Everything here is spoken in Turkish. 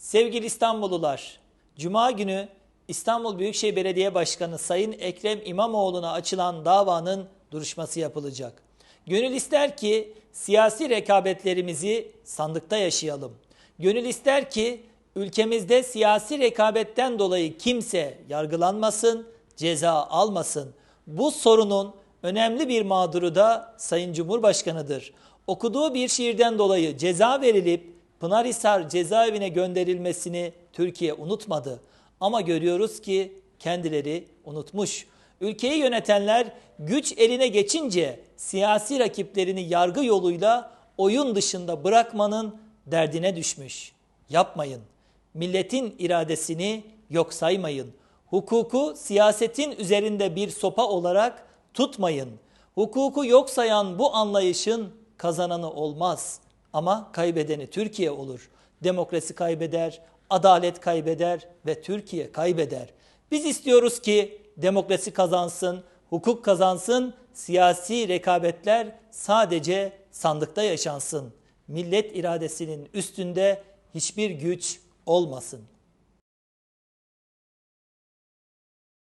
Sevgili İstanbullular, Cuma günü İstanbul Büyükşehir Belediye Başkanı Sayın Ekrem İmamoğlu'na açılan davanın duruşması yapılacak. Gönül ister ki siyasi rekabetlerimizi sandıkta yaşayalım. Gönül ister ki ülkemizde siyasi rekabetten dolayı kimse yargılanmasın, ceza almasın. Bu sorunun önemli bir mağduru da Sayın Cumhurbaşkanı'dır. Okuduğu bir şiirden dolayı ceza verilip Pınarhisar cezaevine gönderilmesini Türkiye unutmadı. Ama görüyoruz ki kendileri unutmuş. Ülkeyi yönetenler güç eline geçince siyasi rakiplerini yargı yoluyla oyun dışında bırakmanın derdine düşmüş. Yapmayın. Milletin iradesini yok saymayın. Hukuku siyasetin üzerinde bir sopa olarak tutmayın. Hukuku yok sayan bu anlayışın kazananı olmaz ama kaybedeni Türkiye olur. Demokrasi kaybeder, adalet kaybeder ve Türkiye kaybeder. Biz istiyoruz ki demokrasi kazansın, hukuk kazansın, siyasi rekabetler sadece sandıkta yaşansın. Millet iradesinin üstünde hiçbir güç olmasın.